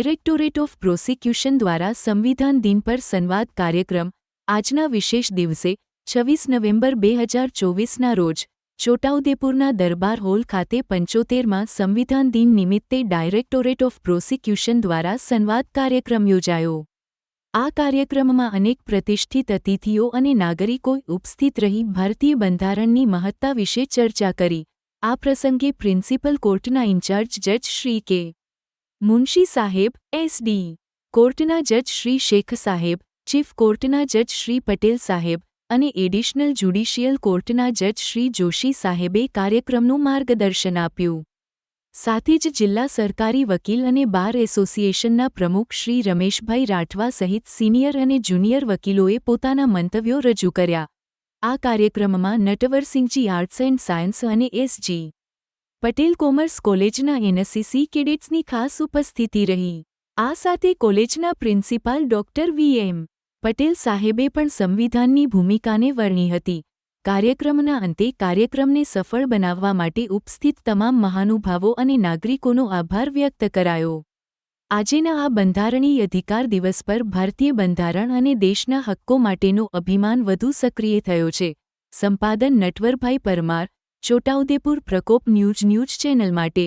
Directorate of prosecution દ્વારા સંવિધાન દિન પર સંવાદ કાર્યક્રમ, આજના વિશેષ દિવસે, છવ્વીસ નવેમ્બર બે હજાર ચોવીસના રોજ, છોટાઉદેપુરના દરબાર હોલ ખાતે પંચોતેરમાં સંવિધાન દિન નિમિત્તે ડાયરેક્ટોરેટ ઓફ પ્રોસિક્યુશન દ્વારા સંવાદ કાર્યક્રમ યોજાયો. આ કાર્યક્રમમાં અનેક પ્રતિષ્ઠિત અતિથિઓ અને નાગરિકોએ ઉપસ્થિત રહી ભારતીય બંધારણની મહત્તા વિશે ચર્ચા કરી. આ પ્રસંગે પ્રિન્સિપલ કોર્ટના ઇન્ચાર્જ જજ શ્રી કે. મુનશી સાહેબ એસડી કોર્ટના જજ શ્રી શેખ સાહેબ, ચીફ કોર્ટના જજ શ્રી પટેલ સાહેબ અને એડિશનલ જ્યુડિશિયલ કોર્ટના જજ શ્રી જોશી સાહેબે કાર્યક્રમનું માર્ગદર્શન આપ્યું. સાથે જ જિલ્લા સરકારી વકીલ અને બાર એસોસિએશનના પ્રમુખ શ્રી રમેશભાઈ રાઠવા સહિત સિનિયર અને જુનિયર વકીલોએ પોતાના મંતવ્યો રજૂ કર્યા. આ કાર્યક્રમમાં નટવરસિંહજી આર્ટ્સ એન્ડ સાયન્સ અને એસજી પટેલ કોમર્સ કોલેજના એનએસસીસી કેડેટ્સની ખાસ ઉપસ્થિતિ રહી. આ સાથે કોલેજના principal doctor V M Patel સાહેબે પણ સંવિધાનની ભૂમિકાને વર્ણી હતી. કાર્યક્રમના અંતે કાર્યક્રમને સફળ બનાવવા માટે ઉપસ્થિત તમામ મહાનુભાવો અને નાગરિકોનો આભાર વ્યક્ત કરાયો. આજેના આ બંધારણીય અધિકાર દિવસ પર ભારતીય બંધારણ અને દેશના હક્કો માટેનો અભિમાન વધુ સક્રિય થયો છે. સંપાદન Natwarbhai Parmar Chhotaudepur Prakop news news channel માટે